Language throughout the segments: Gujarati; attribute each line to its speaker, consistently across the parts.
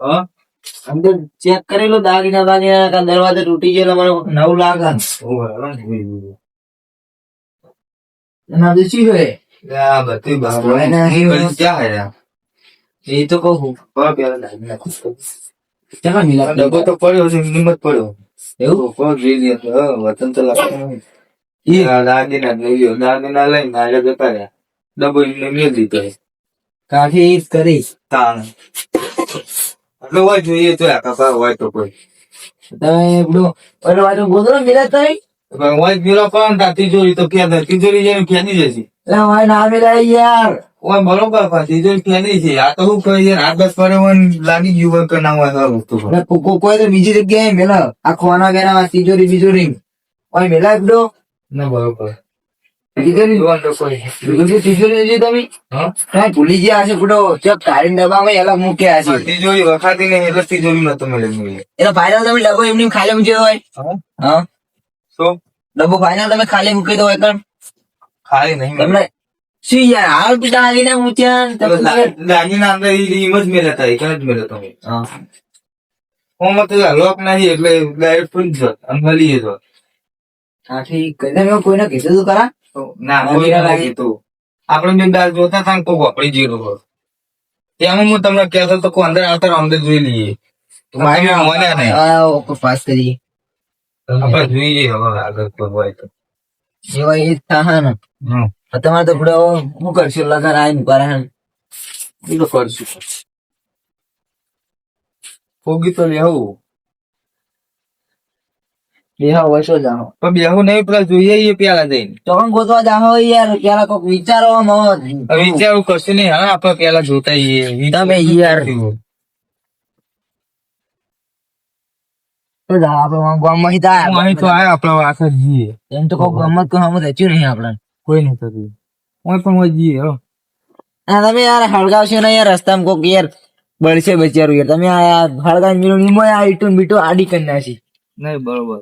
Speaker 1: હા?
Speaker 2: અંદર ચેક કરેલો દાગીના બાગીના કા દરવાજો તૂટી ગયેલા મને નવું લાગે.
Speaker 1: લીધું.
Speaker 2: એના શું હોય?
Speaker 1: આ બધું. પછી ક્યાં હેર્યા?
Speaker 2: એ તો કહું
Speaker 1: પણ પેલા દાબી નાખું.
Speaker 2: મિલા
Speaker 1: ડબ્બો તો પડ્યો છે કિંમત પડ્યો.
Speaker 2: એવું?
Speaker 1: હા, વતન તો લાગતું. આ દાગીના લઈ દાગીના લઈને આગળ જતા રહ્યા. ડબ્બો એમને મેળ દીધો.
Speaker 2: કાઠી કરીશ
Speaker 1: તાણ. એટલે હોય જોઈએ તો કપા હોય તો કોઈ.
Speaker 2: તમે પેલું બાજુ ગોદડો મિલા તઈ
Speaker 1: હોય પેલો પણ તાર તિજોરી તો ક્યાં તિજોરી જઈને ફેંકી જશે
Speaker 2: એટલે ના યાર.
Speaker 1: ઓય બરોબર પણ તિજોરી છે આ તો શું કહે છે? બસ પડે લાગી ગયું હોય કે ના હોય સારું તો
Speaker 2: એટલે કો- કો- કોઈ તો બીજી જગ્યાએ મેલા. આ ખોના ગયા તિજોરી બીજોરી ઓય મેલા પેલો
Speaker 1: ના બરોબર.
Speaker 2: ભૂલી ગયા હશે પેલો ચક કાઢીને ડબ્બામાં અલગ મૂક્યા છે
Speaker 1: તિજોરી વખાતી નહીં એટલે તિજોરી નતો મળે
Speaker 2: એટલે ફાઇનલ તમે ડબ્બો એમની ખાલી મૂક્યો હોય?
Speaker 1: હા.
Speaker 2: હા?
Speaker 1: તો?
Speaker 2: ડબ્બો ફાઇનલ તમે ખાલી મૂકી દો હોય
Speaker 1: ખાલી નહીં.
Speaker 2: તમને શું યાર હાલ પીટા આવીને મૂક્યા
Speaker 1: દાગીના અંદર એમ જ મેળ્યા હતા એક જ મેળ્યો તમે
Speaker 2: હા.
Speaker 1: ઓમાં તો લોક નહીં એટલે ડાયરેક્ટ ફૂલ જ મળી જ
Speaker 2: કોઈને કીધું તું ખરા
Speaker 1: ના કોઈ ના કીધું આપણે બે દાળ જોતા હતા કોઈ વાપરી જેલું હોય ત્યાં હું તમને કહેતો તો કોઈ અંદર આવતા અંદર જોઈ લઈએ. મારી મને નહીં
Speaker 2: પાસ કરી.
Speaker 1: આપણે જોઈએ હવે આગળ કોઈ હોય તો.
Speaker 2: એવા એ જ ને. તમારે તો શું કરશો? લગન આવીને કરે હે
Speaker 1: કરશું. ફોગી તો લેવું.
Speaker 2: બેહા વસો જાઓ
Speaker 1: પણ બેહું નહીં પેલા જોઈએ એ પેલા જઈને.
Speaker 2: ચોકન ગોતવા જાઓ યાર પેલા કોક વિચારો
Speaker 1: વિચારું કશું નહીં હા આપણે પેલા જોતા.
Speaker 2: તમે યાર.
Speaker 1: હોય
Speaker 2: રસ્તામાં કોક યાર બળશે બચારું યાર. તમે આ હળગાવ બીટું આડી કરી નાખી.
Speaker 1: નહીં બરોબર.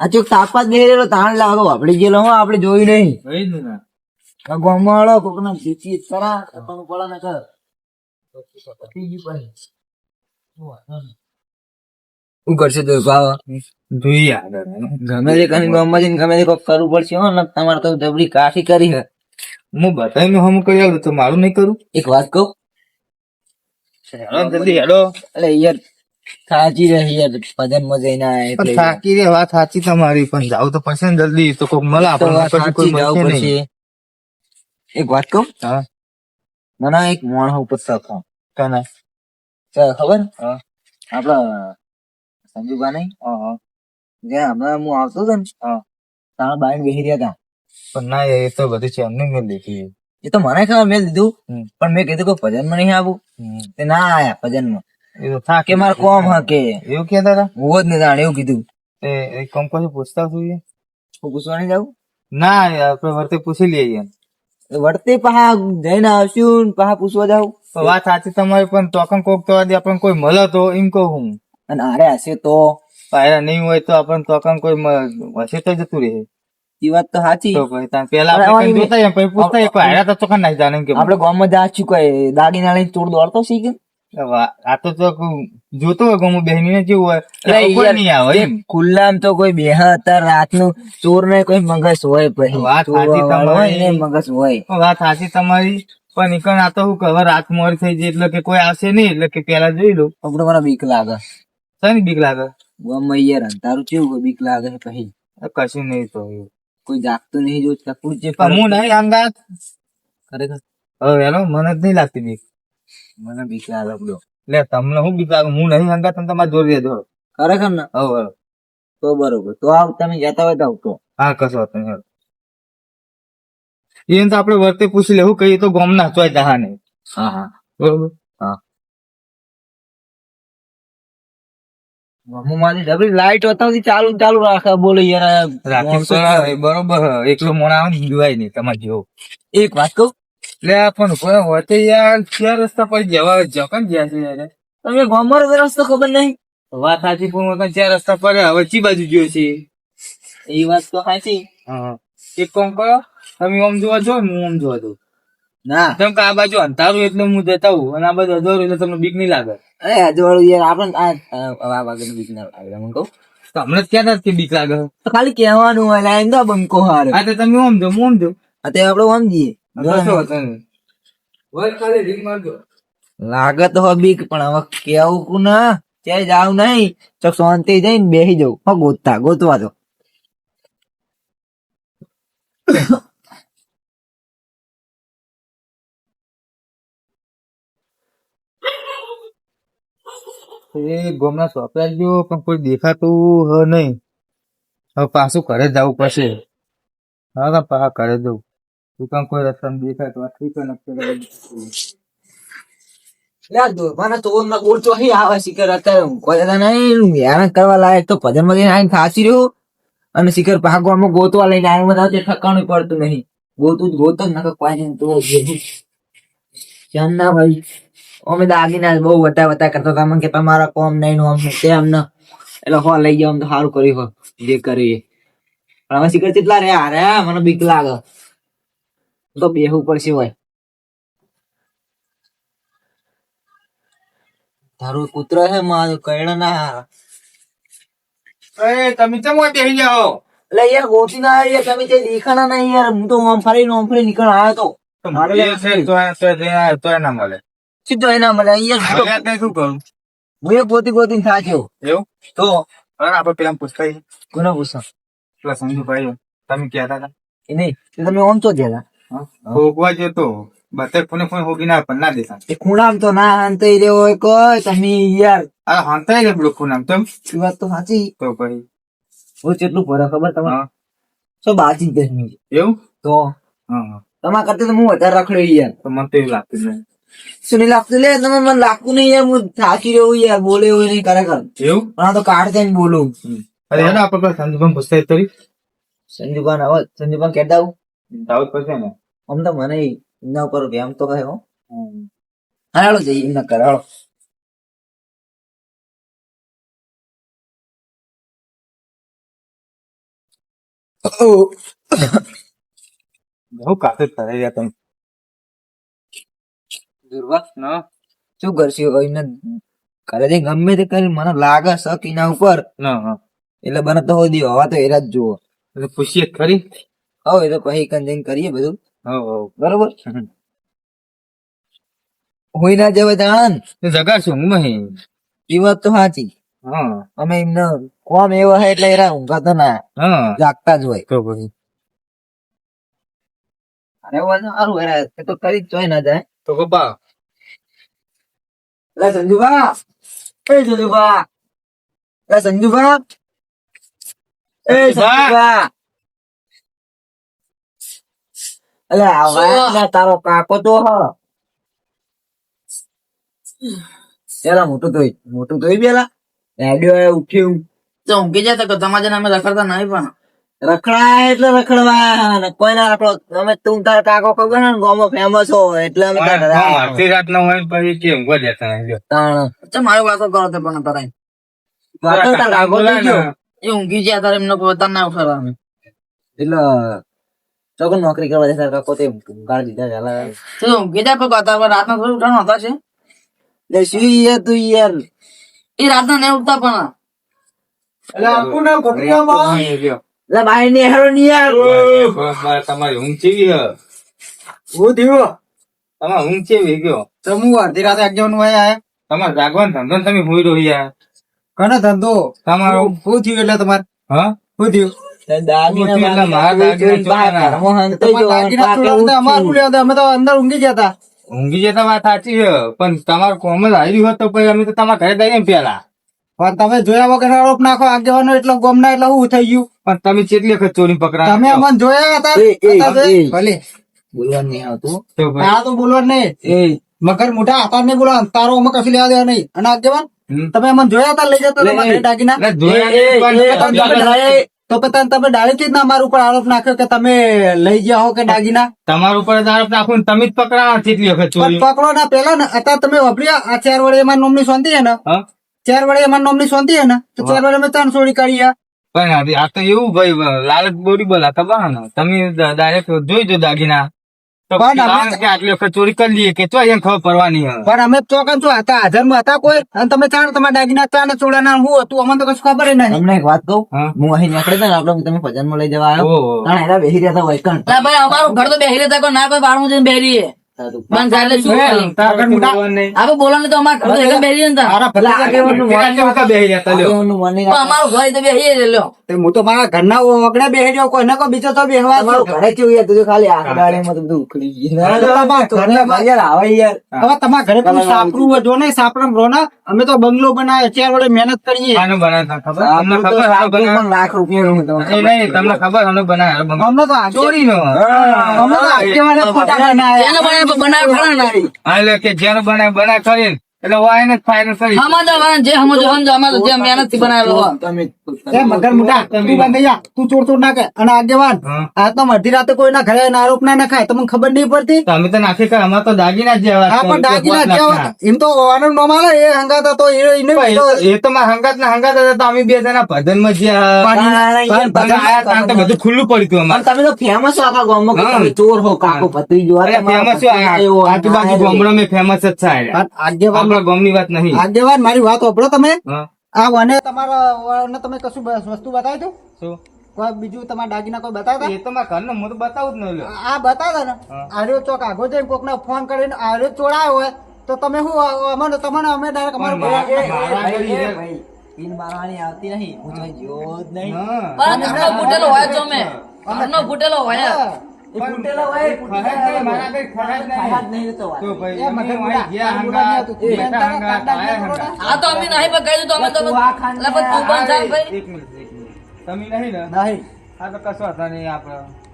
Speaker 2: આ ચોક તાપા જ રહેલો તાણ લાગો. આપણે ગયેલો હું આપડે જોયું નહીં.
Speaker 1: કઈ
Speaker 2: ગામમાં વાળો કોક ના જીતી કરા કપાનું પડે ને કર. શું કરશે તો ભાવ? ગમે તે કરીને ગામમાં જઈને ગમે તે કોક કરવું પડશે હો ને તમારે તો જબરી કાઠી કરી હે.
Speaker 1: હું બધાનું હમ કરી આવું તો મારું નહીં કરું?
Speaker 2: એક વાત કહું?
Speaker 1: જલ્દી હેડો.
Speaker 2: અરે યાર સાચી રહી યાર ભજનમાં જઈને આયા
Speaker 1: થાકી રે વાત સાચી તમારી પણ જાવ તો પછી જલ્દી તો કોક મળે આપણે કોઈ મળશે નહીં.
Speaker 2: એક વાત કહું?
Speaker 1: હા.
Speaker 2: એક મોણ ઉપર હે.
Speaker 1: કના?
Speaker 2: ખબર? આપડા સંજુબા નહીં
Speaker 1: હા
Speaker 2: હમણાં હું આવતો હતો ને
Speaker 1: હા.
Speaker 2: તારા બાઈન બેસી રહ્યા હતા.
Speaker 1: પણ ના એ તો બધું છે એમને મેં લીધી
Speaker 2: એ તો મને ખબર મેં લીધું. પણ મેં કીધું કે ભજનમાં નહીં આવું. તે ના આયા ભજનમાં.
Speaker 1: થાકે
Speaker 2: કે મારે કોમ હા કે
Speaker 1: એવું કે હતા?
Speaker 2: હું જ નહીં જાણે એવું કીધું.
Speaker 1: એ કોમ કોઈ પૂછતા જોઈએ
Speaker 2: હું પૂછવા નહીં જાઉં?
Speaker 1: ના આપણે વર્તે પૂછી લઈએ
Speaker 2: વર્તે પાહા જઈને આવશું પાહા પૂછવા જાઉં.
Speaker 1: વાત સાચી તમારી પણ તોકન કોક તો આજે આપણને કોઈ મળે તો એમ કહું હું.
Speaker 2: અને આરે હશે તો?
Speaker 1: પાયરા નહીં હોય તો આપણને તોકન કોઈ હશે તો જતું રહે.
Speaker 2: એ વાત તો સાચી.
Speaker 1: પેલા આપણે પૂછતા આવીએ, તો ચોખ્ખા નહીં જાણે કે
Speaker 2: આપડે ગામમાં જા છું કઈ દાગીના લઈને ચોર દોડતો શીખ.
Speaker 1: આ તો જોતો હોય જેવું કોઈ નહીં આવે એમ
Speaker 2: ખુલ્લામ તો કોઈ બેહ હતા રાતનું ચોર ને કોઈ મગજ હોય પછી.
Speaker 1: વાત સાચી તમારી.
Speaker 2: મગજ હોય.
Speaker 1: વાત સાચી તમારી. પણ ઈકણ આ તો શું હવે રાત મોડી થઈ જાય એટલે કે કોઈ આવશે નહીં એટલે કે પેલા જોઈ લો.
Speaker 2: આપડે મને બીક લાગે.
Speaker 1: શાની બીક લાગે?
Speaker 2: ગમે યાર અંધારું કેવું બીક લાગે પછી.
Speaker 1: કશું નહીં તો.
Speaker 2: કોઈ જાગતું નહીં જો ચકડું છે
Speaker 1: પણ હું નહીં અંગાત
Speaker 2: ખરેખર.
Speaker 1: હવે હેલો મને જ નહીં લાગતી બીક.
Speaker 2: મને બીક લાગે
Speaker 1: એટલે તમને હું બીક લાગે હું નહીં હંગા તમે તમારે જોડી દેજો
Speaker 2: ખરેખર ને?
Speaker 1: હવે હવે.
Speaker 2: તો બરોબર. તો આવ તમે જતા હોય તો આવતો.
Speaker 1: હા કશો વાંધો નહીં એને તો આપણે વર્તે પૂછી લેવું કહીએ તો ગોમ ના ચોય જહા નહીં
Speaker 2: હા હા.
Speaker 1: બરોબર?
Speaker 2: હું. મારી ડબલી લાઈટ હોતા ચાલુ ચાલુ રાખે બોલે યાર
Speaker 1: રાખી બરોબર. એકલો મોણા આવે ને જોવાય નહીં તમારે જેવો.
Speaker 2: એક વાત કહું
Speaker 1: પણ કોઈ હોતે યાર ક્યાં રસ્તા પર જવા જકન જ્યાં છે યાર?
Speaker 2: તમે ગોમર રસ્તો ખબર નહીં?
Speaker 1: વાત સાચી પણ વખત ચાર રસ્તા પર હવે ચી બાજુ ગયો છે?
Speaker 2: એ વાત તો સાચી.
Speaker 1: હા. એક કોમ કરો તમે ઓમ જોવા જો હું ઓમ જોવા દઉં
Speaker 2: ના.
Speaker 1: કેમ કે આ બાજુ અંધારું એટલે હું જતા હું અને આ બાજુ અજવાળું એટલે તમને બીક નહીં લાગે.
Speaker 2: અરે અજવાળું યાર આપણને આ વાગેનું બીક ના લાગે મને કહું.
Speaker 1: તમને ક્યાં નથી બીક લાગે?
Speaker 2: તો ખાલી કહેવાનું હોય લા, એમ તો બંકો હારે.
Speaker 1: આ તો તમે ઓમ જો ઓમ જો
Speaker 2: અત્યારે આપણે ઓમ
Speaker 1: કશો વાંધો નહીં. વળ ખાલી રીંગ મારજો
Speaker 2: લાગે તો હવે બીક પણ હવે કેવું કુ ના? ત્યાં જાવ નહીં તો શાંતિ જઈને બેસી જવું હો ગોતતા ગોતવા તો
Speaker 1: એ ગોમના સોંપ્યા ગયો પણ કોઈ દેખાતું હ નહીં. હવે પાછું ઘરે જવું પડશે. હા તો પાછા ઘરે જવું તું કામ કોઈ રસ્તા દેખાય તો આ ઠીક નક્કી
Speaker 2: તો તો તો રહ્યો. અને શિખર ભાગવામાં ગોતવા લઈને આવ્યો બધા તે ઠકાણું પડતું નહીં. ગોતું જ ગોતો તો ના ભાઈ? અમે દાગીના બહુ વટા વટા કરતા હતા. મને કે તમારા કોમ નહીં નું આમ ને તેમ ને. એટલે હો લઈ જાવ તો સારું કર્યું જે કરીએ. પણ હવે શિખર કેટલા રે અરે મને બીક લાગે. તો બેહવું પડશે હોય તારું કૂતરો હે મારું કૈણ ના
Speaker 1: એ તમે ચમ હોય બેસી જાઓ?
Speaker 2: એટલે યાર ગોતી ના યાર તમે તે દેખાણા નહીં યાર. હું તો આમ ફરીને આમ ફરી નીકળ આવ્યો તો.
Speaker 1: તો ના મળે.
Speaker 2: સીધો એના મળે. યાર
Speaker 1: શું કરું?
Speaker 2: હું એ ગોતી ગોતી થાક્યો.
Speaker 1: એવું?
Speaker 2: તો?
Speaker 1: આપડે આપણે પેલા પૂછતા
Speaker 2: કોને પૂછો
Speaker 1: પેલા સંજુભાઈ તમે કહેતા હતા.
Speaker 2: એ નહીં તે તમે આમ તો જેલા
Speaker 1: ભોગવા જતો બતે ફોને ફોન હોગી ના પણ ના દેખા
Speaker 2: એ ખૂણામ તો ના અંતઈ રહ્યો હોય કોઈ તમે યાર.
Speaker 1: આ હંતાઈ રે પેલું ખૂણામ તો
Speaker 2: એ વાત તો સાચી.
Speaker 1: તો ભાઈ
Speaker 2: હું કેટલું ફરક ખબર
Speaker 1: તમે
Speaker 2: સો બાજી દસમી
Speaker 1: એવું?
Speaker 2: તો? તમારા કરતા તો હું વધારે રખડ્યો યાર.
Speaker 1: તો મને તો એવું લાગતું નહીં
Speaker 2: શું નહીં લાગતું લે તમે મને લાગતું નહીં યાર હું થાકી રહ્યો યાર બોલે એવું નહીં ખરેખર.
Speaker 1: એવું?
Speaker 2: પણ આ તો કાઢ થઈને બોલું.
Speaker 1: અરે હેડો આપણે સંજુભાઈ પૂછતા તરી
Speaker 2: સંજુભાઈ હવે સંજુભાઈ કહેતા આવું.
Speaker 1: દાવત પડશે ને?
Speaker 2: આમ તો મને એમના ઉપર વ્યામ તો કહ્યો હાલો જઈએ એમના કરે હાલો.
Speaker 1: બહુ કાફી કરે રહ્યા તમે.
Speaker 2: દુર્વા
Speaker 1: ના.
Speaker 2: શું કરશે એમને કરે તે ગમે તે કરી મને લાગે શક એના ઉપર.
Speaker 1: ના
Speaker 2: એટલે બને તો હવા તો એરા જ જુઓ.
Speaker 1: પૂછીએ ખરી.
Speaker 2: હવે તો પછી કન કરીએ બધું. બરોબર? હોય ના જવાય તાણ
Speaker 1: એ જગાડશું હું નહીં.
Speaker 2: એ વાત તો સાચી અમે એમને કોમ એવો હે એટલે એરા ઊંઘાતા ના. જાગતા જ હોય.
Speaker 1: તો પછી.
Speaker 2: અરે વાત સારું હેરા એ તો કરી જ ના જાય
Speaker 1: તો ગોપા
Speaker 2: લે સંજુભા. એ સંજુભા. લે સંજુભા. એ સંજુભા. અલે તારો કાકો તો હ. પેલા મોટું ધોઈ મોટું ધોઈ પેલા. રેડિયો ઉઠ્યું.
Speaker 3: તો ઊંઘી જતા કે તમારા નામે રખડતા નહીં પણ.
Speaker 2: રખડાય એટલે રખડવા કોઈ ના રખડો અમે તું તારા કાકો ખબર ને ગોમો ફેમસ હો એટલે અમે
Speaker 1: અડધી રાત ના હોય પછી કેમ ઊંઘવા દેતા નહીં
Speaker 2: તાણ.
Speaker 3: ચમ મારી વાતો કરો તે પણ તારા.
Speaker 2: વાતો તારા કાકો.
Speaker 3: એ ઊંઘી ગયા તારે એમને પોતાના ઉઠાડવા
Speaker 2: એટલે ચોકન નોકરી કરવા જતા કાકો તે ગાળ દીધા ચાલા
Speaker 3: તો ઊંઘી જાય પણ તારા રાતના થોડું ઉઠાણું હતા છે
Speaker 2: લે શું યાર તું યાર.
Speaker 3: એ રાતના નહીં ઉઠતા પણ.
Speaker 1: હા, એ લ્યો.
Speaker 2: લે બાઈ ને હેરો ની યાર.
Speaker 1: તમારી ઊંઘ ચેવી હે?
Speaker 2: થયું?
Speaker 1: તમારી ઊંઘ ચેવી ગયો
Speaker 2: તો હું અડધી રાતે અગિયારનું આયા
Speaker 1: તમારે જાગવાનો ધંધો ને તમે હુઈ રહ્યો યાર.
Speaker 2: કનો ધંધો.
Speaker 1: તમારો
Speaker 2: શું થયું એટલે તમારે
Speaker 1: હા?
Speaker 2: શું થયું? ઊંઘી
Speaker 1: જતા વાત સાચી છે પણ તમારું કોમ જ હોત તો પછી અમે તો તમારા ઘરે દઈએ પેલા
Speaker 2: પણ તમે જોયા વગર આરોપ નાખો આગેવાનો એટલો ગમના એટલે હું થઈ ગયું.
Speaker 1: પણ તમે કેટલી વખત ચોરી પકડા
Speaker 2: તમે અમને જોયા હતા. ભલે.
Speaker 3: બોલવા નહીં આવતું.
Speaker 2: આ તો બોલવા નહીં.
Speaker 3: એ.
Speaker 2: મગર મોટા હતા નહીં બોલવા તારો અમે કશું લેવા દેવા નહીં. અને આગેવાન તમે અમને જોયા હતા લઈ જતા તમારા તો પછી તમે ડાયરેક્ટલી જ ના અમારા ઉપર આરોપ નાખ્યો કે તમે લઈ ગયા હો કે દાગીના?
Speaker 1: તમારા ઉપર જ આરોપ નાખું તમે જ પકડા કેટલી વખત ચોરી?
Speaker 2: પકડો ના પેલા ને અત્યારે તમે વાપર્યા આ ચાર વડે એમાં નોમની શાંતિ છે ને? ચાર વડે એમાં નોમની શાંતિ છે ને? તો ચાર વડે અમે ત્રણ ચોરી કરી આ.
Speaker 1: પણ આ- તો એવું ભાઈ લાલચ બોરી બોલા ખબર ને? તમે ડાયરેક્ટ જોઈ જો દાગીના.
Speaker 4: પણ અમે-
Speaker 1: કે આટલી વખત ચોરી કરી લઈએ કે તો ખબર પડવાની
Speaker 4: પણ અમે ચોકન છો હતા હાજરમાં હતા કોઈ. અને તમે ચાણ તમારા દાગીના ચાને ચોડાના હું હતું અમને તો કશું ખબર નહીં.
Speaker 2: તમને એક વાત કહું?
Speaker 1: હા.
Speaker 2: અહીં નીકળે ને તમે ભજનમાં લઈ જવા આવ્યો. તાણે રહ્યા હતા વૈકણ.
Speaker 3: ભાઈ અમારું ઘર તો બેહી રહેતા કોઈ ના કોઈ બારું જઈને બેહી રહીએ. શું?
Speaker 1: બોલવાનું
Speaker 3: તો અમારા ઘર એકદમ અમારું ઘર તો રહેલો
Speaker 4: હું તો મારા ઘરના ઓગણે રહ્યો કોઈ ના કોઈ બીજો તો
Speaker 2: ઘરે કેવું યાર? તું ખાલી બધું ઉખડી
Speaker 4: હવે તમારા ઘરે પણ સાપરું જો ને ને. અમે તો બંગલો બનાવ્યો ચાર વડે મહેનત કરીએ.
Speaker 2: સાપરું લાખ રૂપિયા નું તમને
Speaker 1: ખબર? આનું બનાવ્યો
Speaker 4: અમને તો ચોરી
Speaker 1: નો
Speaker 4: અમને તો
Speaker 3: બનાવે ખરા ને
Speaker 1: એટલે કે જેનું બનાય બનાય કરીને એટલે વાયને જ ફાઇનલ કરી.
Speaker 3: જે સમજો સમજો અમે તો જે મહેનતથી બનાવેલો
Speaker 2: તમે
Speaker 4: એ મગર મુઢા, તું બંધ જા, તું ચોર ચોર ના કર. અને આગેવાન આ તો અડધી રાતે કોઈના ઘરે આરોપ ના નખાય તમને ખબર નહીં પડતી?
Speaker 1: તો અમે તો નાખી કાઢ, અમારે તો દાગીના જ જેવા
Speaker 4: પણ દાગીના જેવા. એમ તો આનંદ નો માલે એ હંગાત હતો એ એને
Speaker 1: એ- એ તો હંગાત ના હંગાત હતા તો અમે બે જણા જ્યાં ભજન આયા તા તો બધું ખુલ્લું પડ્યું હતું અમારે.
Speaker 2: તમે તો ફેમસ આખા ગામમાં કે ચોર હો કાકો
Speaker 1: અરે famous શું આ- આજુબાજુ ગામડામાં જ છે
Speaker 4: આગેવાન
Speaker 1: આપણા ગામની વાત નહીં.
Speaker 4: આગેવાન મારી વાત સાંભળો તમે. આ વને તમારા વને તમે કશું વસ્તુ બતાવી દો
Speaker 1: શું?
Speaker 4: કોઈ બીજું તમારા દાગીના કોઈ બતાવતા?
Speaker 1: એ તો મારા ઘરનું હું તો બતાવું જ નહીં
Speaker 4: આ બતાવતા ને. આર્યો ચોક આગો જઈને કોકને ફોન કરીને આર્યો ચોરાયો હોય તો તમે શું અમને તમને અમે ડાયરેક્ટ અમારું.
Speaker 2: પીન મારવાની આવતી નહીં. હું તો જોયો જ નહીં.
Speaker 3: પણ ઘરનો ફૂટેલો હોય છો અમે. ઘરનો ફૂટેલો હોય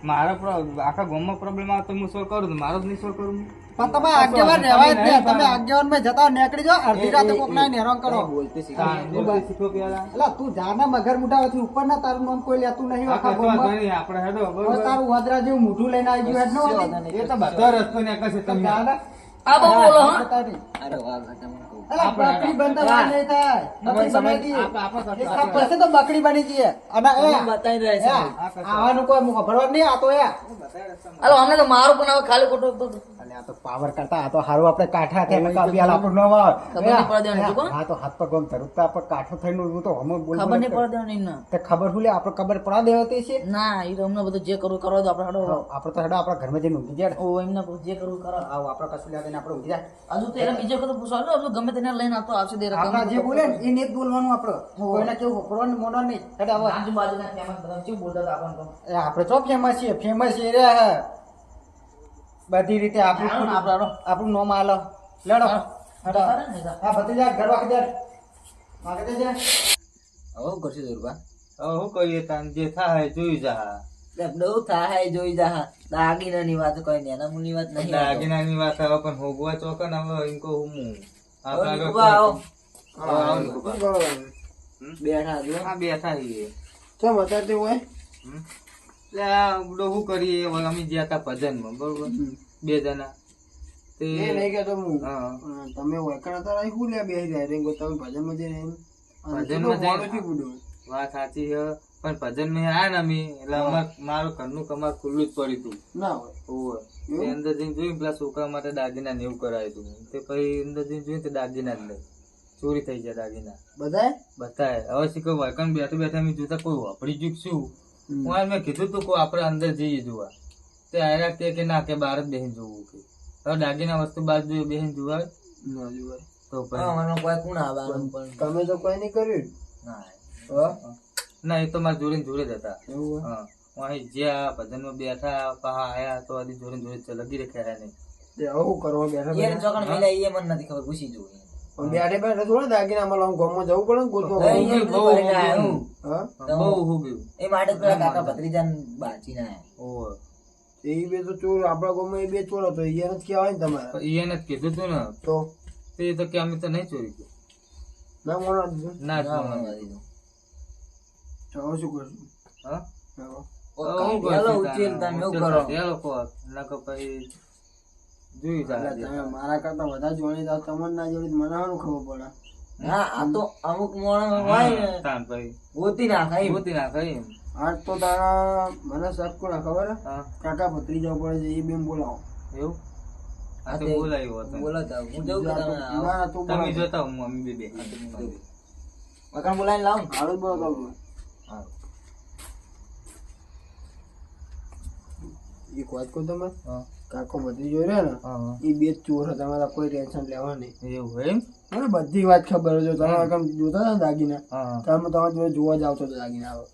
Speaker 1: મારા આખા ગામમાં પ્રોબ્લેમ આવે તો હું સોલ્વ કરું? તો મારો જ નહીં સોલ્વ કરું
Speaker 4: પણ તમે આગેવાન રહેવાય જ નહીં. તમે આગેવાનમાં જતા નીકળી જાઓ અડધી રાતે કોક ના હેરાન કરો. એટલે તું જાના મગર મુઢાથી ઉપર ના તારું નામ કોઈ લેતું નહીં આખા
Speaker 1: આપણે હેડો,
Speaker 4: તારું વાદરા જેવું મોઢું લઈને આવી ગયું હેડ.
Speaker 1: એ તો બધો રસ્તો નીકળે છે તમે
Speaker 3: આ બહુ બોલો
Speaker 2: અરે
Speaker 4: બકરી નહીં થાય. પડશે તો બકરી બની જઈએ. અને એ,
Speaker 2: બતાવી રહ્યા છે.
Speaker 4: આવાનું કોઈ મુખ નહીં આ તો એ.
Speaker 3: અલો અમને તો મારું પણ હવે ખાલી ખોટું
Speaker 4: આ તો પાવર કરતા આ તો હારું આપણે કાઠા થયા નકા બિયાલ આપણું ન આવે.
Speaker 3: ખબર નહીં?
Speaker 4: હા તો હાથ પગ ગમ ધરું. પર કાઠો થઈને હું તો હમણાં બોલ
Speaker 3: ખબર નહીં
Speaker 4: કર.
Speaker 3: દેવાની એમને.
Speaker 4: તે ખબર લે? આપણે ખબર પડા દેવાતી છે.
Speaker 3: ના એ તો અમને બધું જે કરવું કરવા દો આપણે હડો
Speaker 4: આપણે તો હડો આપણા ઘરમાં જઈને ઊંઘી જાય
Speaker 3: ઓ એમને જે કરવું કરો.
Speaker 4: આવો આપણે કશું લાગે ને આપણે ઊંઘી જાય.
Speaker 3: હજુ તો એને બીજો કદું પૂછવાનું દો ગમે તેને લઈને આવતો આવશે દે
Speaker 4: આપણા જે બોલે ને એને જ બોલવાનું આપણે. કોઈને કેવું વપરવાનું મોનવાનું નહીં. હડો
Speaker 3: આજુબાજુના ફેમસ બધા શું બોલતા
Speaker 4: એ આપણે તો ફેમસ છે ફેમસ એરિયા હે. બધી રીતે આપણું
Speaker 3: આપણે
Speaker 4: આપણું નોમ આલો. લડો. હા. ભત્રીજા ઘર વાગે જાય વાગે જાય
Speaker 2: હવે હું કરશું દુર્ગા?
Speaker 1: હવે શું કરીએ તાન જે થાય જોઈ જા.
Speaker 2: બહુ થાય જોઈ જા. દાગીનાની વાત કોઈ નેના મુની વાત નહીં.
Speaker 1: દાગીનાની વાત હવે પણ હોગવા ચોકન હવે હું.
Speaker 2: બેઠા જો.
Speaker 1: આ બેઠા
Speaker 4: કેમ અત્યારે હોય?
Speaker 1: શું કરીએ? અમે ગયા હતા ભજનમાં બરોબર? બે જણા. તે
Speaker 4: કેતો હું. તમે વૈકણ હતા શું લે બેહી રહ્યા? રેંગો તમે ભજનમાં જઈને
Speaker 1: ભજનમાં જઈને વાત સાચી છે. પણ ભજન મેં ને અમે એટલે અમાર મારું ઘરનું કમાર ખુલ્લું જ પડ્યું હતું.
Speaker 4: ના હોય.
Speaker 1: ઓવે. અંદર જઈને જોયું પેલા છોકરા માટે દાગીના ને એવું કરાયું હતું. તે પછી અંદર જઈને જોયું તો દાગીના જ નહીં ચોરી થઈ ગયા દાગીના.
Speaker 4: બધાય?
Speaker 1: બધા હવે શીખો વાયકણ બેઠા બેઠા અમે જોતા કોઈ વાપરી ચૂક શું? હું મેં કીધું તું કે આપણે અંદર જઈએ જોવા. તે આયા કે કે ના કે બહાર જ બેહીને જોવું કે. હવે દાગીના વસ્તુ બહાર જોઈએ બેહીને જોવાય?
Speaker 4: ના જોવાય.
Speaker 1: તો
Speaker 2: પણ કોઈ કોણ આવે પણ
Speaker 4: તમે તો કોઈ નહીં કર્યું
Speaker 2: ના?
Speaker 1: ના એ તો મારા જોડે ને જોડે જ હતા. હા. હું અહીં જ્યાં ભજનમાં બેઠા પહા આયા તો આજે જોડે જોડે લગી રખ્યા ખેરા નહીં.
Speaker 4: આવું કરવા બેઠા
Speaker 2: ચોકણ મિલાય એ મને નથી ખબર પૂછી જોવું.
Speaker 4: બેઠે બેઠે થોડા દાગીના અમારે આમ ગામમાં જવું પડે ને ગોતવા. હા
Speaker 1: બહુ હું
Speaker 2: એ માટે પેલા કાકા ભત્રીજાને બાચીને આયા.
Speaker 1: ઓવે.
Speaker 4: એ બે તો ચોર આપણા ગામમાં એ બે ચોર હતો એને જ કહેવાય ને તમારે
Speaker 1: એને જ કીધું તું ને
Speaker 4: તો
Speaker 1: તે તો કે અમે તો નહીં ચોરી કરી.
Speaker 4: ના મોણા
Speaker 1: ના
Speaker 2: ના, નથી.
Speaker 4: તો હવે શું કરશું
Speaker 1: હા?
Speaker 2: ઓ,
Speaker 1: હું કરશું
Speaker 2: ઉચેલ? તમે એવું કરો.
Speaker 1: સાધ્યા લોકો. નકર પછી જોઈ
Speaker 4: એટલે
Speaker 1: જા.
Speaker 4: તમે મારા કરતા વધારે જોડી જાવ તમને ના જોડી મને શું ખબર પડે.
Speaker 2: હા આ તો અમુક માણસ હોય ને. ગોતી નાખે
Speaker 1: ગોતી
Speaker 4: આજ તો તારા મને શક કોને ખબર. કાકા ભત્રીજા પડે છે એ બેન બોલાવો.
Speaker 1: એવું? હા તો બોલાવ્યો હતું.
Speaker 2: હું જઉં કે તમે આવો?
Speaker 4: ના તું
Speaker 1: તમે જોતા હું મમ્મી બે બે
Speaker 2: મકાન બોલાવીને લાવ.
Speaker 4: હારું બોલો. કહું
Speaker 2: હા.
Speaker 4: એક વાત કહું તમે
Speaker 1: હા.
Speaker 4: કાકો બધું જોઈ રહ્યા ને એ બે ચોર હતા તમારા કોઈ ટેન્શન લેવા નહીં.
Speaker 1: એવું એમ?
Speaker 4: મને બધી વાત ખબર છે તમે આગળ જોતા હતા દાગીના તમે તમે જોડે જોવા જાવ છો દાગીના આવે.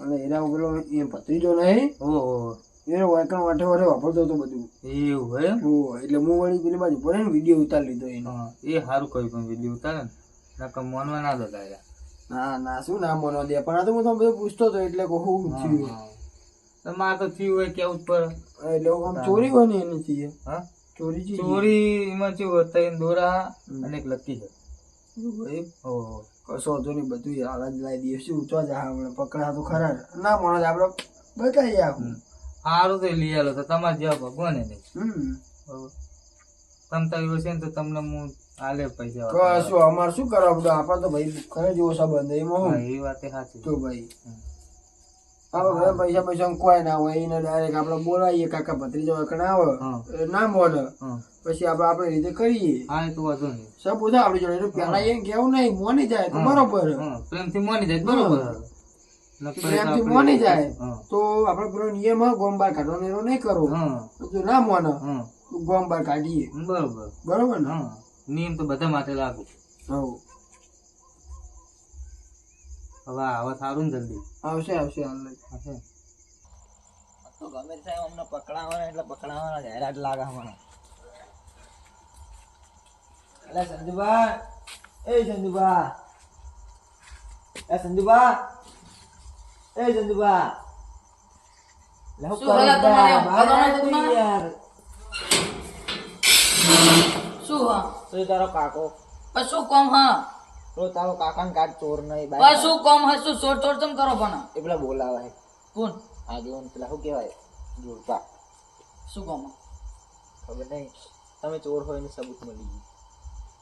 Speaker 4: અને એના પેલો એ ભત્રીજો નહીં.
Speaker 1: ઓહો.
Speaker 4: એ વાંકણ વાટે વાટે વાપરતો હતો બધું.
Speaker 1: એવું હોય એમ?
Speaker 4: ઓહો, એટલે હું વળી પેલી બાજુ પડે ને વીડિયો ઉતારી લીધો એનો.
Speaker 1: એ સારું કહ્યું પણ વીડિયો ઉતારે ને. નકર મોનવા ના યાર
Speaker 4: ના ના શું ના મોનવા દે? પણ આ તો હું તમને બધું પૂછતો હતો એટલે કહું થયું
Speaker 1: તમારે તો થયું હોય કેવું જ પડે.
Speaker 4: એટલે આમ ચોરી હોય ને એની થઈએ
Speaker 1: હા?
Speaker 4: ચોરી
Speaker 1: ચોરી એમાં કેવું હતું દોરા અને એક લકી છે. ઓહો
Speaker 4: કશો હતો નહીં બધું હાલ જ લાવી દઈએ. શું ઊંચો જ આપણે પકડા તો ખરા. ના મોનો આપણે બતાવીએ આખું.
Speaker 1: સારું તો લઈ આલો તો તમારે જેવા ભગવાન નહીં બરોબર. તમ તાર છે ને તો તમને હું આલે પૈસા
Speaker 4: કશું અમારે શું કરવા આપણે તો ભાઈ ખરે જેવો સંબંધ એમાં
Speaker 1: એ વાત સાચી.
Speaker 4: તો ભાઈ. આપણે પૈસા પૈસા કોઈ ના હોય એને ડાયરેક્ટ આપણે બોલાવીએ કાકા ભત્રીજો વખત આવે ના
Speaker 1: મોડે
Speaker 4: પછી આપણે આપણે રીતે કરીએ.
Speaker 1: હા એ તો વાંધો નહીં.
Speaker 4: સબ બધા આપણી જોડે. પેલા એમ કેવું નહીં મોની જાય તો બરોબર.
Speaker 1: પ્રેમથી માની જાય બરોબર.
Speaker 4: પ્રેમથી મોની જાય તો આપણે પેલો નિયમ ગોમ બાર કાઢવાનો એનો નહીં કરો.
Speaker 1: હા.
Speaker 4: જો ના મોને
Speaker 1: હા.
Speaker 4: ગોમ બાર કાઢીએ.
Speaker 1: બરોબર.
Speaker 4: બરોબર ને?
Speaker 1: નિયમ તો બધા માટે લાગુ
Speaker 4: હવ
Speaker 1: હવે આવા સારું ને જલ્દી.
Speaker 4: આવશે આવશે હાલ.
Speaker 1: હશે.
Speaker 2: તો ગમે સાહેબ અમને પકડાવાના એટલે પકડાવાના જાહેરાત લાગે મને એટલે સંજુભા એ સંજુભા. એ સંજુભા એ સંજુભા.
Speaker 3: શું
Speaker 2: તારો કાકો.
Speaker 3: શું કોમ હા?
Speaker 2: તો તારો કાકાન કાઢ ચોર નહીં
Speaker 3: પણ શું કોમ હસું શું ચોર ચોર તમ કરો પણ?
Speaker 2: એ પેલા બોલાવા. હે
Speaker 3: કોણ
Speaker 2: આગેવાન પેલા શું કહેવાય? જોડતા
Speaker 3: શું કોમ?
Speaker 2: ખબર નહીં. તમે ચોર હોય ને સબૂત મળી ગયું.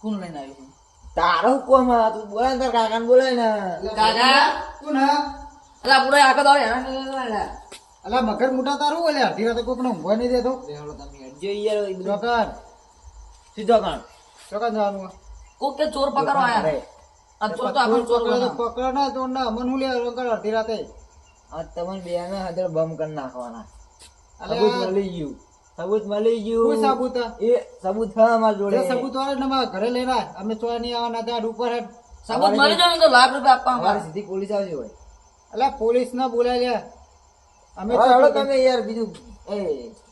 Speaker 3: કોણ લઈને આવ્યું
Speaker 2: તારો કોમ આ તું બોલે તાર કાકાન બોલાય ને.
Speaker 3: કાકા
Speaker 4: કોણ હા?
Speaker 3: અલા પૂરો આખો દેવાનો લે.
Speaker 4: અલા મગર મોટા તારું ઓલે અડધી રાતે કોઈ પણ ઊંઘવા નહીં દેતો.
Speaker 2: બેહાડો તમે હટજો યાર
Speaker 4: ચોકન.
Speaker 2: સીધો કાણ
Speaker 4: ચોકન જવાનું
Speaker 3: કોક કે ચોર પકડવા આયા? ચોર તો આપણને ચોર
Speaker 4: પકડો તો
Speaker 3: બનાવે.
Speaker 4: પકડો ના તો ના અમન હું લે રોકડ અડધી રાતે?
Speaker 2: આ તમને બે ને હાજર બમ કરી નાખવાના. સબૂત મળી ગયું. સબૂત મળી ગયું.
Speaker 4: કોઈ સાબુત?
Speaker 2: એ સબૂત હા અમારા જોડે.
Speaker 4: સબૂત વાળા ને મારા ઘરે લેવા અમે ચોર નહીં આવવાના ત્યાં ઉપર હેડ.
Speaker 3: સબૂત મળી જાય તો લાખ રૂપિયા આપવા
Speaker 2: અમારે સીધી પોલીસ આવશે હોય.
Speaker 4: એટલે પોલીસ ના બોલાય લે અમે
Speaker 2: હાલો તમે યાર બીજું. એ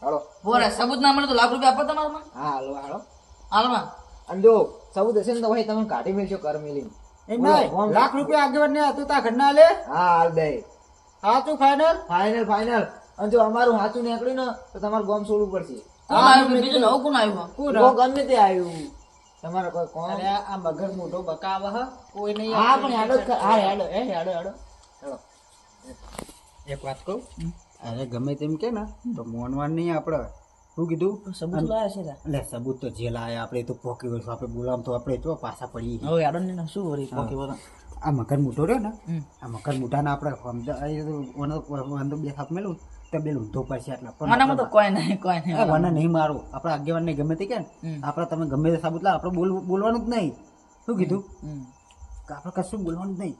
Speaker 2: હાલો.
Speaker 3: બોરે સબૂત ના મળે તો લાખ રૂપિયા આપો તમારે?
Speaker 2: હા હાલો હાલો.
Speaker 3: હાલમાં.
Speaker 2: અને જો સબૂત હશે ને તો ભાઈ તમે કાઢી મેળશો કર મેલી
Speaker 4: લાખ રૂપિયા આગેવાન ને હતું તા ઘરના લે.
Speaker 2: હા હાલ બે.
Speaker 4: સાચું ફાઈનલ
Speaker 2: ફાઈનલ ફાઇનલ અને જો અમારું સાચું નીકળ્યું ને તો તમારું ગોમ છોડવું પડશે.
Speaker 3: આવ્યું બીજું નવું કોણ આવ્યું?
Speaker 4: કોણ?
Speaker 2: ગમે તે આવ્યું. તમારે કોઈ કોમ?
Speaker 4: અરે આ મગર મોટો બકાવ હ. કોઈ નહીં
Speaker 2: હા પણ હેડો હા હેડો એ હેડો હેડો. હેડો.
Speaker 4: એક વાત કહું? અરે ગમે તેમ કે ને તો મોનવાન નહીં આપણે શું કીધું?
Speaker 3: સબૂત લાયા છે
Speaker 4: એટલે સબૂત તો જે લાયા આપણે તો પોકી વર્ષ આપણે બોલામ તો આપણે તો પાછા પડી
Speaker 3: હવે હેડો ને શું વળી પોકી વર્ષ
Speaker 4: આ મકર મોટો રહ્યો ને આ મકર મોટાને આપણે ઓનો બે હાથ મેલું તો બે ઊંધો પડશે આટલા.
Speaker 3: મને તો કોઈ નહીં કોઈ નહીં.
Speaker 4: એ નહીં મારો. આપણે આગેવાન ને ગમે તે કે આપણે તમે ગમે તે સાબુત લાવો આપણે બોલ બોલવાનું જ નહીં. શું કીધું? આપણે કશું બોલવાનું જ નહીં.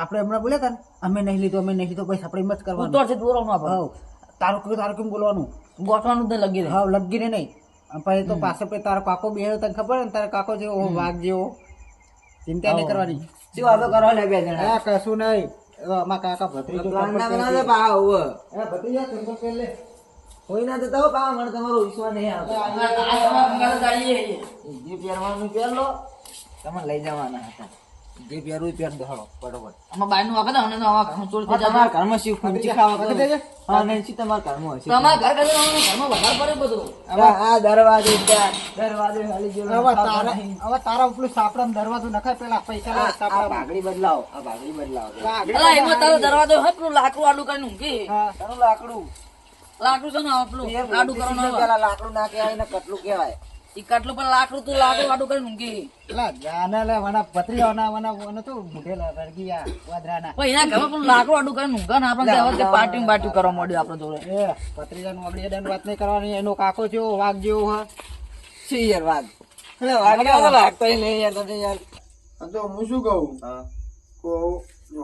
Speaker 4: આપણે હમણાં બોલ્યા હતા અમે નહીં લીધું અમે નહીં લીધો પછી આપણે એમ જ કરવાનું.
Speaker 3: ઉતરથી દૂર આવવાનું આપણે.
Speaker 4: હા તારું કયું તારું કેમ બોલવાનું
Speaker 3: ગોઠવાનું જ લગી
Speaker 4: હા લગીને નહીં પછી તો પાછળ પછી તારો કાકો બે તને ખબર ને તારો કાકો જેવો વાઘ જેવો ચિંતા નહીં કરવાની
Speaker 2: શું વાતો કરવા લે બે જણા
Speaker 4: કશું નહીં અમારા કાકા ભત્રીજો
Speaker 2: ના બનાવે પા
Speaker 4: એ ભત્રીજા ચંપલ પહેર લે
Speaker 2: કોઈ ના તો પા મને તમારો વિશ્વાસ નહીં આવતો
Speaker 3: આગળ જઈએ.
Speaker 2: જે પહેરવાનું પહેર લો તમે લઈ જવાના હતા જે પહેરવું એ પહેર દો બરોબર.
Speaker 3: આમાં બાયનું વાગે ને, અને તો ઘરમાં ચોરી થઈ જાય.
Speaker 2: તમારા ઘરમાં શિવ ખુરચી ખાવા કરો. હા નહીં શી તમારા ઘરમાં હશે.
Speaker 3: તમારા ઘર ખાલી અમારા ઘરમાં વધારે પડે બધું.
Speaker 2: હવે આ દરવાજે ત્યાં દરવાજે હાલી ગયો.
Speaker 4: હવે તારા હવે તારા ઉપલું સાપડામાં દરવાજો નખાય પેલા પૈસા લે સાપડા
Speaker 2: પાઘડી બદલાવો આ પાઘડી બદલાવો.
Speaker 3: અલા, એમાં તારો દરવાજો હે પેલું લાકડું આડું કરીને ઊંઘી.
Speaker 2: તારું લાકડું.
Speaker 3: લાકડું છે ને આ પેલું?
Speaker 2: એ
Speaker 3: આડું કરવાનું
Speaker 2: પેલા લાકડું ના કહેવાય ને કટલું કહેવાય.
Speaker 3: ઈ કાટલું પણ લાકડું તું લાકડું વાટું કરીને ઊંઘી.
Speaker 4: લા જાને લે વના પતરી વના વના વના તો મુઠેલા રડગી વાદરાના
Speaker 3: પણ એના ઘરમાં પણ લાકડું ઊંઘે ને આપણે તો હવે પાર્ટી પાર્ટી કરવા મળ્યું આપણે જોડે.
Speaker 4: એ પત્રીજાનું આપણે એડાની વાત નહીં કરવાની એનો કાકો જેવો વાઘ જેવો હા
Speaker 2: શી યાર વાઘ. લાગતો નહીં યાર તમે યાર.
Speaker 5: તો હું શું કહું?
Speaker 1: હા.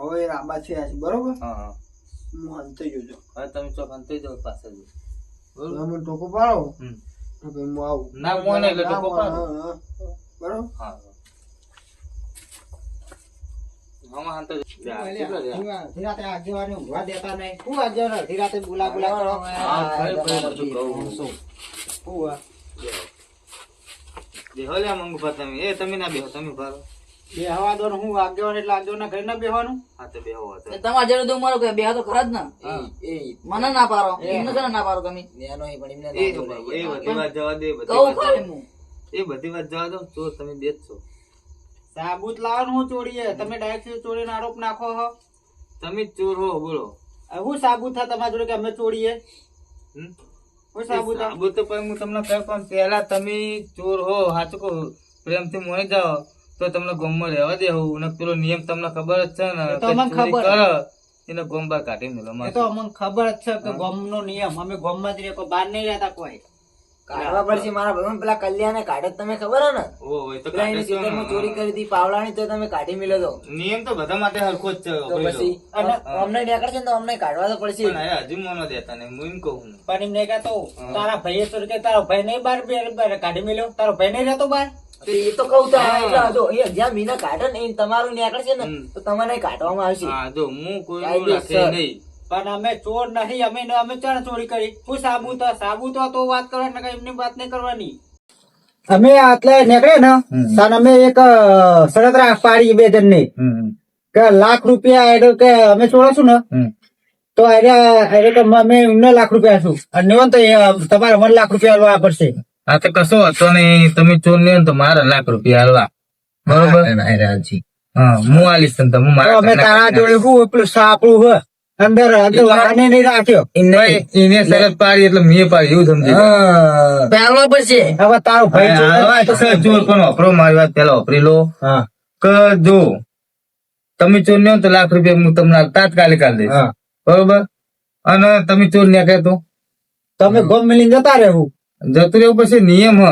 Speaker 5: હવે રાબા છે આજ બરોબર?
Speaker 1: હા હા.
Speaker 5: હું હંતાઈ ગયો છું.
Speaker 1: હવે તમે ચોક જાઓ પાછળ બરોબર
Speaker 5: તમે ટોકો પાડો?
Speaker 1: હમ.
Speaker 5: તો હું આવું
Speaker 1: ના એટલે
Speaker 5: હા, હા. બરોબર
Speaker 1: હા હાંતો
Speaker 4: રાતે આગેવાને ઊંઘવા દેતા નહીં શું આગેવાને અઢી રાતે બોલા બોલા કરો
Speaker 1: હા, કહું.
Speaker 4: હા?
Speaker 1: બેહો લે તમે એ તમે ના બેહો તમે ભારો
Speaker 4: બે દો હું આગેવાન એટલે આગેવાનના ઘરે ના બેહવાનું?
Speaker 1: હા તો બેહો હતો.
Speaker 3: તમારે જેવું તો મારો કે બે તો ખરા જ ને?
Speaker 2: એ
Speaker 3: મને ના પારો એમને કેને ના પારો તમે?
Speaker 2: નેનો ય પણ એમને
Speaker 1: એ
Speaker 2: ના બોલાય.
Speaker 1: બધી વાત જવા દે બધી વાત
Speaker 3: ખરી
Speaker 1: જવા-
Speaker 3: હું
Speaker 1: એ બધી વાત જવા દો તો તમે બે છો.
Speaker 4: સાબુત લાવવાનું હું ચોરીએ. તમે ડાયરેક્ટ ચોરીનો આરોપ નાખો હો.
Speaker 1: તમે ચોર હો બોલો.
Speaker 4: હું સાબુત થાય તમારા જોડે કે અમે ચોરીએ?
Speaker 1: હમ?
Speaker 4: હું સાબુત થાય?
Speaker 1: સાબુત તો પણ હું તમને કહું પણ પહેલા તમે ચોર હો હાચકો કહું. પ્રેમથી મોની જાઓ. તો તમને ગોમમાં રહેવા દેવું ને પેલો નિયમ તમને ખબર જ છે ને
Speaker 4: તો અમને ખબર.
Speaker 1: એને ગોમ બહાર કાઢી મેલો
Speaker 4: એ તો અમને ખબર જ છે કે ગોમનો નિયમ. અમે ગોમમાં જ રહીએ કોઈ બહાર નહીં રહેતા કોઈ.
Speaker 2: કાઢવા પડશે મારા ભાઈ પેલા કલ્યાણે કાઢે તમે ખબર હે ને?
Speaker 1: ઓ તો
Speaker 2: એની
Speaker 1: કાઢે.
Speaker 2: ચોરી કરી હતી પાવલાની તો તમે કાઢી મેલો તો.
Speaker 1: નિયમ તો બધા માટે હરખો જ છે
Speaker 2: પછી
Speaker 1: અને
Speaker 2: અમને નીકળશે ને તો અમને કાઢવા તો પડશે.
Speaker 1: ના હજુ મોનો દેતા નહીં હું એમ કહું છું.
Speaker 4: પણ એમ નહીં કહેતો. તારા ભાઈએ તો કે તારો ભાઈ નહીં બાર બે- કાઢી મેલ્યો. તારો ભાઈ નહીં રહેતો બહાર?
Speaker 2: તો એ તો કહું તો જો એ જ્યાં મીના કાઢે ને તમારું નીકળશે ને તો તમને કાઢવામાં આવશે.
Speaker 1: હા જો હું કોઈ રાખે નહીં.
Speaker 4: પણ અમે ચોર નહીં અમે અમે ચણ ચોરી કરી. શું સાબુ હોય તો વાત કરવાની નકર એમની વાત નહીં કરવાની. અમે આટલે નીકળે ને તાન અમે એક સડતરા પાડી બે જણની કે લાખ રૂપિયા એટલે કે અમે ચોરાશું ને તો અરે અરે અમે એમને લાખ રૂપિયા છું અને તો તમારે વન લાખ રૂપિયા આલવા પડશે.
Speaker 1: આ તો કશો હતો નહીં. તમે ચોર લ્યો ને તો મારા લાખ રૂપિયા હાલવા. બરોબર? હા હું આલીશ તને તમે
Speaker 4: તો
Speaker 1: મારા
Speaker 4: અમે તારા જોડે શું પેલું સાપડું હોય અંદર અંદર નહીં રાખ્યો.
Speaker 1: એને શરત પાડી એટલે મેં પાડી એવું સમજી.
Speaker 3: પહેલો પડશે
Speaker 4: હવે તારો ભાઈ ચોર
Speaker 1: હા, તો પણ વાપરો મારી વાત પેલા વાપરી લો.
Speaker 4: હા.
Speaker 1: કે જો તમે ચોર ને તો લાખ રૂપિયા હું તમને તાત્કાલિક આલી દઈશ.
Speaker 4: હા.
Speaker 1: બરોબર? અને તમે ચોર ને કહેતો.
Speaker 4: તમે ગમ મિલીને જતા રહેવું.
Speaker 1: જતું રહેવું પછી નિયમ હ.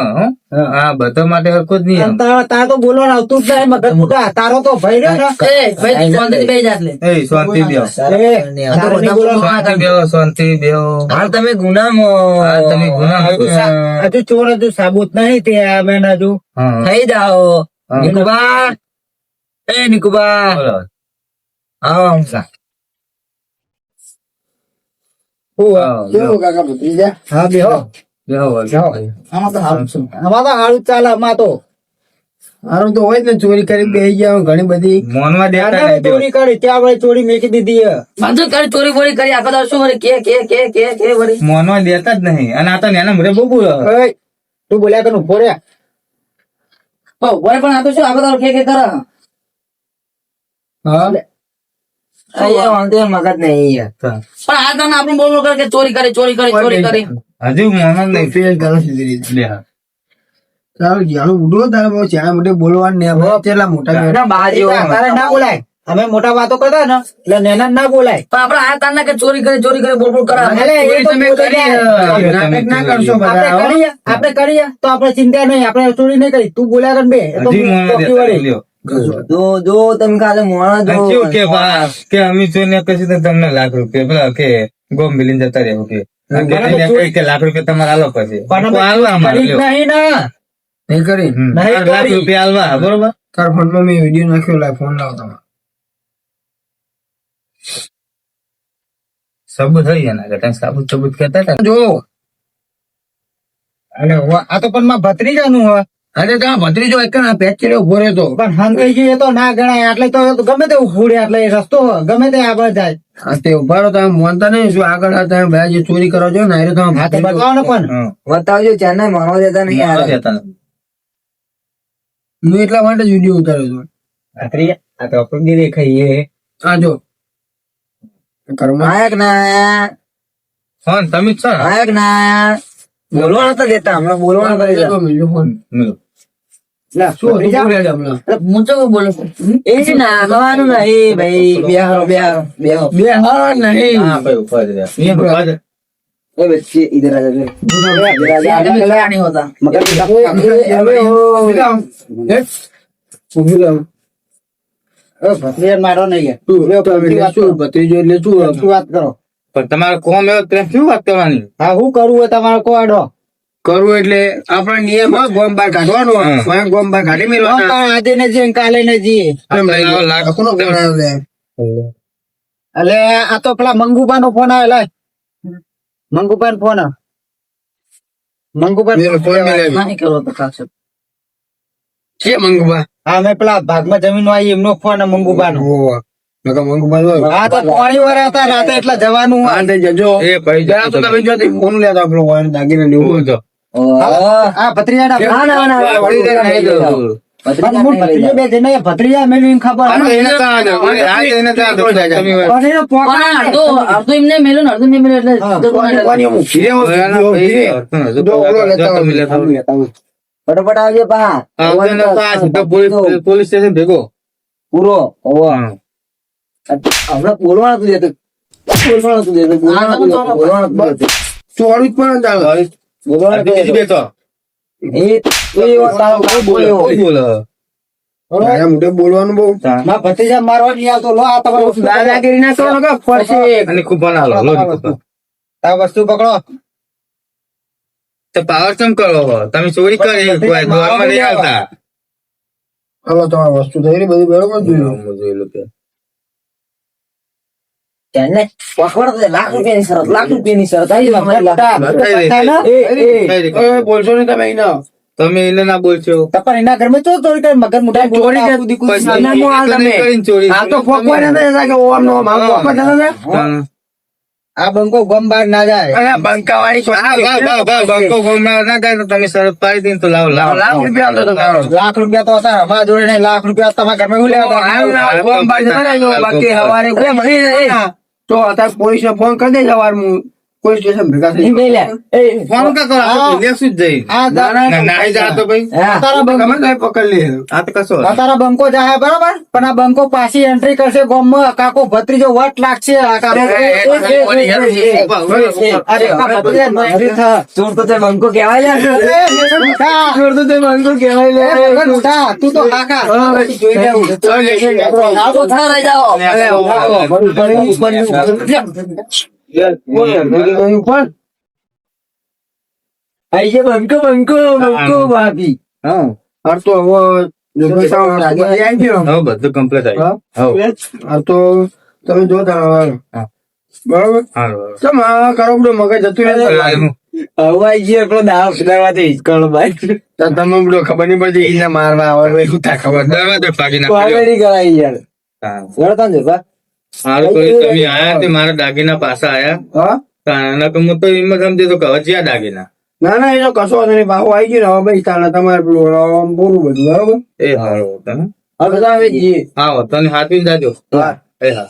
Speaker 1: બધા માટે હરકો જ નિયમ.
Speaker 4: તારા તો બોલવાનું આવતું જ નહીં મગજ મુકા. તારો તો ભાઈ રહ્યો ને.
Speaker 3: એ ભાઈ શાંતિથી બેસી જાત લે
Speaker 1: એ શાંતિ બેહો. શાંતિ બેહો શાંતિ બેહો.
Speaker 2: હાલ તમે ગુનામાં.
Speaker 1: હાલ તમે ગુનામાં
Speaker 4: હજુ હજુ ચોર હજુ સાબુત નહીં તે મેં હજુ.
Speaker 2: થઈ જાઓ. નિકુબા. એ નિકુબા. હા
Speaker 1: હા,
Speaker 5: કેવું કાકા ભત્રીજા?
Speaker 4: હા બેહો. હારું તો ચાલે આમાં તો.
Speaker 5: મારું તો હોય ને ચોરી કરી ગયા ઘણી બધી.
Speaker 1: મોનમાં.
Speaker 4: ચોરી કરી ત્યાં વળી ચોરી મેકી દીધી.
Speaker 3: બધું કરી ચોરી બોરી કરી આખો દાડો શું વળી? કે કે કે કે કે વળી?
Speaker 1: મોનમાં દેતા જ નહીં. અને આ તો નાના મોઢે બહુ
Speaker 4: તું બોલ્યા કર ઊભો રે.
Speaker 3: પણ આ તો શું આખો દાડો કે કે કરે
Speaker 5: હા.
Speaker 2: મગજ નહીં
Speaker 3: પણ આ તને આપણું બોલ બોલ કરે કે ચોરી કરી ચોરી કરી ચોરી કરી.
Speaker 1: હજુ મોનમાં નહીં
Speaker 5: ફેર કરો સીધી રીતે.
Speaker 1: લે. હા.
Speaker 5: તારું જ્યાંનું ઉડો તારે બહુ જ્યાં મોટે
Speaker 4: અમે વાતો કરતા ને એટલે નેના ના બોલાય.
Speaker 3: પણ આપણે આ તારના કે ચોરી કરી ચોરી કરી બોલ બોલ
Speaker 4: આપણે કરીએ. તો આપણે ચિંતા નહીં આપણે ચોરી નહીં કરી. તું બોલ્યા કર બે.
Speaker 2: જો જો તમે કાલે મોણા જો.
Speaker 1: કે બા, કે અમે ને કશું તો તમને લાખ રૂપિયા પેલા કે ગોમ મિલીને જતા રહેવું કે કે લાખ રૂપિયા તમારે આલો પછી.
Speaker 4: નહીં
Speaker 5: નહીં કરી?
Speaker 1: લાખ રૂપિયા બરોબર?
Speaker 5: તાર ફોનમાં મેં વીડિયો નાખ્યો લાય ફોન લાવો તમારે.
Speaker 1: સબૂત થઈ ગયા ના કે સાબુત સબૂત કહેતા હતા
Speaker 4: જો. અને આ તો પણ માં ભત્રીજાનું હોય.
Speaker 5: અરે ત્યાં ભત્રીજો એક ના પેચ ઊભો રહેતો. તો
Speaker 4: પણ એ તો ના ગણાય. એટલે તો ગમે તે ફૂડે એટલે એ રસ્તો ગમે તે આગળ જાય.
Speaker 5: તે ઊભા રહો તમે મોનતા નહીં શું આગળ તમે બધા જે ચોરી કરો છો ને તમે
Speaker 4: હા બતાવો ને પણ.
Speaker 2: બતાવજો ચેન્નાઈ માનવા દેતા નહીં
Speaker 1: મારો દેતા
Speaker 5: હું એટલા માટે જ વીડિયો ઉતાર્યો છું.
Speaker 4: ભત્રીજા આ તો આપણને દેખાય
Speaker 5: આ જો. કર્મ
Speaker 2: ના
Speaker 1: ફોન તમે જ છો ને?
Speaker 2: નાયક ના બોલવા નતા દેતા હમણાં બોલવા કરી દેતા
Speaker 5: તો ફોન.
Speaker 1: તમારો કોમ એવો શું વાત કરવાની?
Speaker 4: હા શું કરવું હોય તમારે કોડો
Speaker 5: કરવું એટલે આપણા નિયમ ગોમ બાર કાઢવાનો. ગોમ બાર કાઢી મેળવો
Speaker 4: આજે ને જઈએ કાલે ને જઈએ એટલે આ તો પેલા મંગુબા નો ફોન આવેલો મંગુબા નો ફોન મંગુબા
Speaker 5: છે મંગુબા?
Speaker 4: હા મેં પેલા ભાગમાં જમીન આવી એમનો ફોન મંગુબા નો હા તો પોણી વાર હતા રાતે એટલા જવાનું
Speaker 5: જજો.
Speaker 1: એ ભાઈ
Speaker 5: તો તમે ફોન લેતા આપણો દાગીને
Speaker 4: લેવું ભત્રીજા મેળવી ખબર
Speaker 3: અડધો એમને મેળ્યું અડધો મેં મેળ્યું એટલે
Speaker 2: ફટોફટ આવજે
Speaker 1: પોલીસ સ્ટેશન ભેગો.
Speaker 2: પૂરો હમણાં બોલવાનું તું બોલવાનું તું બોલવાનું
Speaker 5: ચોવીસ પણ
Speaker 2: બોલવાનું
Speaker 1: બીજી
Speaker 5: બોલવાનું બહુ.
Speaker 4: માં ભત્રીજા મારવા નહીં તો લો આ તમારો
Speaker 5: દાદાગીરી ના કરો કે ફરશે
Speaker 1: અને ખૂબ લો લો
Speaker 4: તા વસ્તુ. પકડો.
Speaker 1: તો પાવર કેમ કરો તમે ચોરી કરી દ્વારમાં નહીં આવતા.
Speaker 5: હાલો તમારી વસ્તુ થઈ રહી બધી બરોબર જોઈ
Speaker 1: લો જોઈ લો
Speaker 2: એને પકડ લાખ રૂપિયાની શરત લાખ રૂપિયાની શરત આવી
Speaker 5: બોલશો ને તમે એના
Speaker 1: તમે એને ના બોલશો
Speaker 4: પણ એના ઘરમાં તો ચોરી કરી મગર મોટા
Speaker 5: ચોરી કરી
Speaker 1: ચોરી
Speaker 5: આ તો ફોકવા નતા કે ઓમ નો માં ફોકવા
Speaker 1: નતા
Speaker 4: આ બંકો ગમ બહાર ના જાય
Speaker 5: અરે
Speaker 1: બંકા વાળી બંકો ગમ ના જાય તો તમે શરત પાડી દઈને તો લાવ લાવ
Speaker 5: લાખ રૂપિયા તો
Speaker 4: લાખ રૂપિયા તો હતા અમારા જોડે નહીં લાખ રૂપિયા તમારા ઘરમાં હું લેવા
Speaker 5: ગમ બહાર જતા બાકી હવારે તો અત્યારે પોલીસને ફોન કરી દે સવારમાં. પોલીસ સ્ટેશન ભેગા થઈ
Speaker 1: ફોન કા કરો શું જઈ હા નાહી જા તો ભાઈ
Speaker 4: તારા બંકો
Speaker 5: તમે પકડ લે
Speaker 1: આ તો
Speaker 4: કસો તારા બંકો જાય બરાબર પણ આ બંકો પાછી એન્ટ્રી કરશે ગોમમાં કાકો ભત્રીજો વટ લાગશે આ કાકો
Speaker 2: ચોર તો તે બંકો કહેવાય લે ચોર તો તે બંકો કહેવાય
Speaker 4: લે મોટા તું તો કાકા જોઈ લેવું
Speaker 3: તો થારા જાઓ
Speaker 5: પણ
Speaker 2: ભાભી
Speaker 1: હા
Speaker 5: તો હવે
Speaker 1: બધું કમ્પ્લીટ આવી
Speaker 5: તમે જો બરોબર તમે કરો મગજ જતું
Speaker 2: અવાજ જે આપણો દાવ સુધારવા તો હિચકળ
Speaker 5: ભાઈ તમે બધો ખબર નહીં પડતી એને મારવા આવે ખબર
Speaker 1: દરવાજો
Speaker 2: કરાય
Speaker 1: હારું કર્યું તમે આયા તે મારા દાગીના પાછા આયા?
Speaker 5: હા?
Speaker 1: કારણ હું તો એમ જ તો દાગીના?
Speaker 5: ના ના એનો કશો વાંધો નહીં. બાહુ આવી ગયો ને હવે ભાઈ તમારે પેલું પૂરું બધું બરોબર?
Speaker 1: એ હારું તમે
Speaker 2: હા બધા જઈએ
Speaker 1: આવો તને જાજો.
Speaker 5: હા.
Speaker 1: એ હા.